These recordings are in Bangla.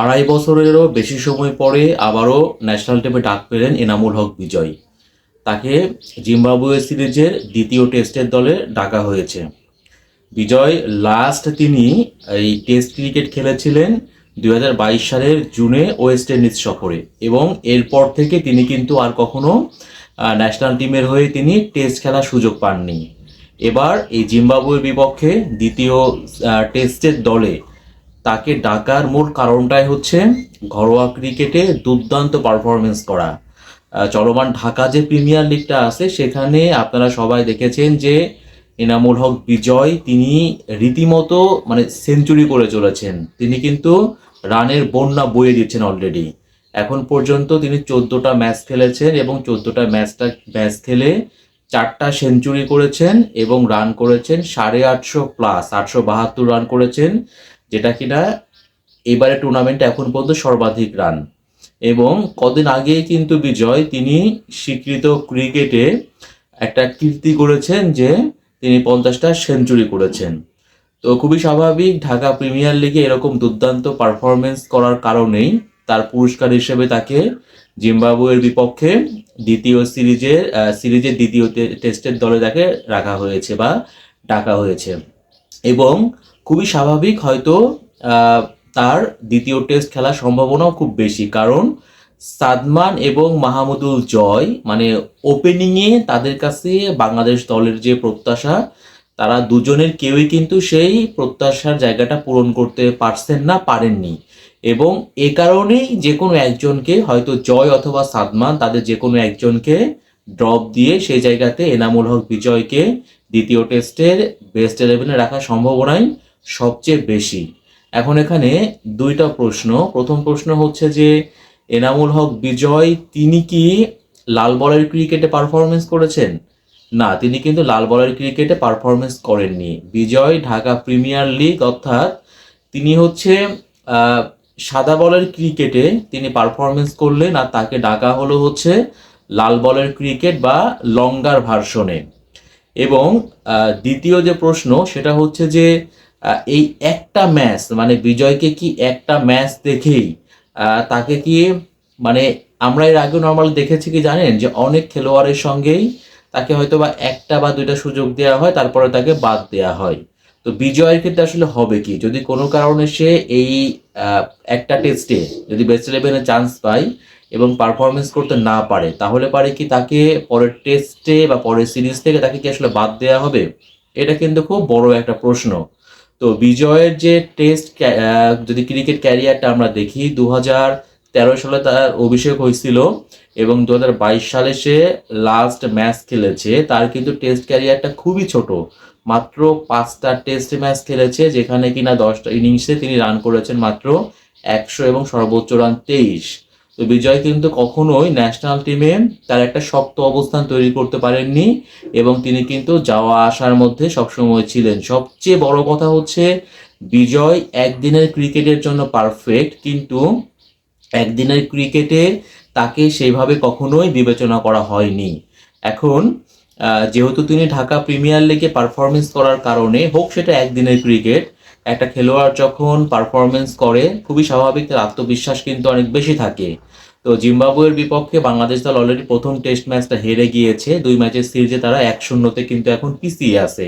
আড়াই বছরেরও বেশি সময় পরে আবারও ন্যাশনাল টিমে ডাক পেলেন এনামুল হক বিজয়। তাকে জিম্বাবুয়ে সিরিজের দ্বিতীয় টেস্টের দলে ডাকা হয়েছে। বিজয় লাস্ট তিনি এই টেস্ট ক্রিকেট খেলেছিলেন দু হাজার বাইশ সালের জুনে ওয়েস্ট ইন্ডিজ সফরে এবং এরপর থেকে তিনি কিন্তু আর কখনো ন্যাশনাল টিমের হয়ে তিনি টেস্ট খেলার সুযোগ পাননি। এবার এই জিম্বাবুয়ের বিপক্ষে দ্বিতীয় টেস্টের দলে তাকে ডাকার মূল কারণটাই হচ্ছে ঘরোয়া ক্রিকেটে দুর্দান্ত পারফরমেন্স করা। চলমান ঢাকা যে প্রিমিয়ার লিগটা আছে, সেখানে আপনারা সবাই দেখেছেন যে এনামুল হক বিজয় তিনি রীতিমতো মানে সেঞ্চুরি করে চলেছেন। তিনি কিন্তু রানের বন্যা বয়ে দিচ্ছেন অলরেডি এখন পর্যন্ত তিনি চোদ্দোটা ম্যাচ খেলেছেন এবং চোদ্দোটা ম্যাচটা ম্যাচ খেলে চারটা সেঞ্চুরি করেছেন এবং রান করেছেন সাড়ে আটশো প্লাস আটশো বাহাত্তর রান করেছেন। যেটা কিনা এবারে টুর্নামেন্টে এখন পর্যন্ত সর্বাধিক রান এবং কদিন আগেই কিন্তু বিজয় তিনি স্বীকৃত ক্রিকেটে একটা কীর্তি করেছেন যে তিনি পঞ্চাশটা সেঞ্চুরি করেছেন। তো খুবই স্বাভাবিক ঢাকা প্রিমিয়ার লিগে এরকম দুর্দান্ত পারফরমেন্স করার কারণেই তার পুরস্কার হিসেবে তাকে জিম্বাবুয়ের বিপক্ষে দ্বিতীয় সিরিজের আহ, সিরিজের দ্বিতীয় টেস্টের দলে তাকে রাখা হয়েছে বা ডাকা হয়েছে। এবং খুবই স্বাভাবিক হয়তো তার দ্বিতীয় টেস্ট খেলার সম্ভাবনাও খুব বেশি। কারণ সাদমান এবং মাহমুদুল জয় মানে ওপেনিংয়ে তাদের কাছে বাংলাদেশ দলের যে প্রত্যাশা, তারা দুজনের কেউই কিন্তু সেই প্রত্যাশার জায়গাটা পূরণ করতে পারছেন না, পারেননি। এবং এ কারণেই যে কোনো একজনকে হয়তো জয় অথবা সাদমান, তাদের যে কোনো একজনকে ড্রপ দিয়ে সেই জায়গাতে এনামুল হক বিজয়কে দ্বিতীয় টেস্টের বেস্ট ইলেভেনে রাখার সম্ভাবনাই সবচেয়ে বেশি। এখন এখানে দুইটা প্রশ্ন। প্রথম প্রশ্ন হচ্ছে যে, এনামুল হক বিজয় তিনি কি লাল বলের ক্রিকেটে পারফরমেন্স করেছেন? না, তিনি কিন্তু লাল বলের ক্রিকেটে পারফরমেন্স করেননি। বিজয় ঢাকা প্রিমিয়ার লিগ, অর্থাৎ তিনি হচ্ছে সাদা বলের ক্রিকেটে তিনি পারফরমেন্স করলেন আর তাকে ডাকা হলো হচ্ছে লাল বলের ক্রিকেট বা লঙ্গার ভার্সনে। এবং দ্বিতীয় যে প্রশ্ন, সেটা হচ্ছে যে এই একটা ম্যাচ মানে বিজয়কে কি একটা ম্যাচ দেখেই তাকে কি মানে আমরা এর আগে নর্মাল দেখেছি কি জানেন? যে অনেক খেলোয়াড়ের সঙ্গেই তাকে হয়তো বা একটা বা দুইটা সুযোগ দেওয়া হয়, তারপরে তাকে বাদ দেওয়া হয়। তো বিজয়ের ক্ষেত্রে আসলে হবে কি? যদি কোনো কারণে সে এই একটা টেস্টে যদি বেস্ট ইলেভেনে চান্স পায় এবং পারফরমেন্স করতে না পারে, তাহলে পারে কি তাকে পরের টেস্টে বা পরের সিরিজ থেকে তাকে কি আসলে বাদ দেওয়া হবে? এটা কিন্তু খুব বড় একটা প্রশ্ন। তো বিজয়ের যে টেস্ট যদি ক্রিকেট ক্যারিয়ারটা আমরা দেখি দু হাজার তেরো সালে তার অভিষেক হয়েছিল এবং দু হাজার বাইশ সালে সে লাস্ট ম্যাচ খেলেছে। তার কিন্তু টেস্ট ক্যারিয়ারটা খুবই ছোট। মাত্র পাঁচটা টেস্ট ম্যাচ খেলেছে, যেখানে কিনা দশটা ইনিংসে তিনি রান করেছেন মাত্র একশো এবং সর্বোচ্চ রান তেইশ। তো বিজয় কিন্তু কখনোই ন্যাশনাল টিমে তার একটা শক্ত অবস্থান তৈরি করতে পারেননি এবং তিনি কিন্তু যাওয়া আসার মধ্যে সবসময় ছিলেন। সবচেয়ে বড় কথা হচ্ছে বিজয় একদিনের ক্রিকেটের জন্য পারফেক্ট কিন্তু একদিনের ক্রিকেটে তাকে সেইভাবে কখনোই বিবেচনা করা হয়নি। এখন যেহেতু তিনি ঢাকা প্রিমিয়ার লিগে পারফরমেন্স করার কারণে, হোক সেটা একদিনের ক্রিকেট একটা খেলোয়াড় যখন পারফরমেন্স করে, খুবই স্বাভাবিক তার আত্মবিশ্বাস কিন্তু অনেক বেশি থাকে। তো জিম্বাবুয়ের বিপক্ষে বাংলাদেশ দল অলরেডি প্রথম টেস্ট ম্যাচটা হেরে গিয়েছে। দুই ম্যাচের সিরিজে তারা এক শূন্যতে কিন্তু এখন পিছিয়ে আছে।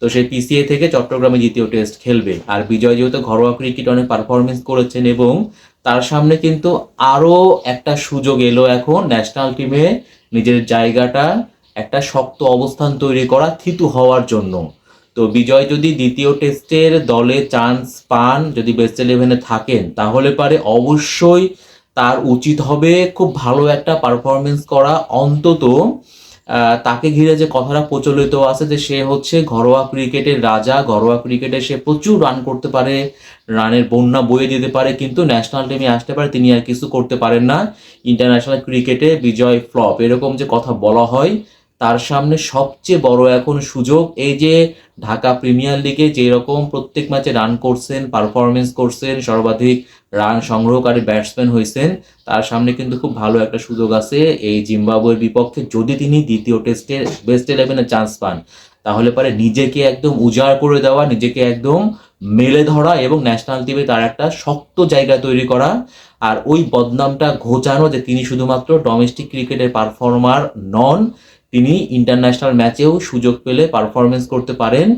তো সেই পিসিএ থেকে চট্টগ্রামে দ্বিতীয় টেস্ট খেলবে। আর বিজয় যেহেতু ঘরোয়া ক্রিকেট অনেক পারফরমেন্স করেছেন এবং তার সামনে কিন্তু আরও একটা সুযোগ এলো এখন ন্যাশনাল টিমে নিজের জায়গাটা একটা শক্ত অবস্থান তৈরি করা থিতু হওয়ার জন্য। তো বিজয় যদি দ্বিতীয় টেস্টের দলে চান্স পান, যদি বেস্ট ইলেভেনে থাকেন, তাহলে পারে অবশ্যই তার উচিত হবে খুব ভালো একটা পারফরমেন্স করা। অন্তত তাকে ঘিরে যে কথাটা প্রচলিত আছে যে সে হচ্ছে ঘরোয়া ক্রিকেটের রাজা, ঘরোয়া ক্রিকেটে সে প্রচুর রান করতে পারে, রানের বন্যা বয়ে দিতে পারে, কিন্তু ন্যাশনাল টিমে আসতে পারে, তিনি আর কিছু করতে পারেন না। ইন্টারন্যাশনাল ক্রিকেটে বিজয় ফ্লপ এরকম যে কথা বলা হয় তার সামনে সবচেয়ে বড় এখন সুযোগ, এই যে ঢাকা প্রিমিয়ার লিগে যে রকম প্রত্যেক ম্যাচে রান করছেন পারফরমেন্স করছেন, সর্বাধিক রান সংগ্রহকারী ব্যাটসম্যান হয়েছেন, তার সামনে কিন্তু খুব ভালো একটা সুযোগ আছে। এই জিম্বাবুয়ের বিপক্ষে যদি তিনি দ্বিতীয় টেস্টে বেস্ট ইলেভেনে চান্স পান, তাহলে পারে নিজেকে একদম উজাড় করে দেওয়া, নিজেকে একদম মেলে ধরা এবং ন্যাশনাল টিমে তার একটা শক্ত জায়গা তৈরি করা। আর ওই বদনামটা ঘোচানো যে তিনি শুধুমাত্র ডোমেস্টিক ক্রিকেটের পারফর্মার নন তিনি ইন্টারন্যাশনাল ম্যাচেও সুযোগ পেলে পারফরমেন্স করতে পারেন,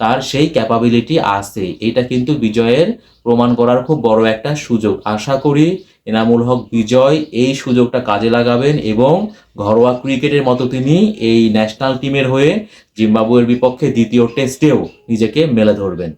তার সেই ক্যাপাবিলিটি আছে। এটা কিন্তু বিজয়ের প্রমাণ করার খুব বড় একটা সুযোগ। আশা করি এনামুল হক বিজয় এই সুযোগটা কাজে লাগাবেন এবং ঘরোয়া ক্রিকেটের মতো তিনি এই ন্যাশনাল টিমের হয়ে জিম্বাবুয়ের বিপক্ষে দ্বিতীয় টেস্টেও নিজেকে মেলে ধরবেন।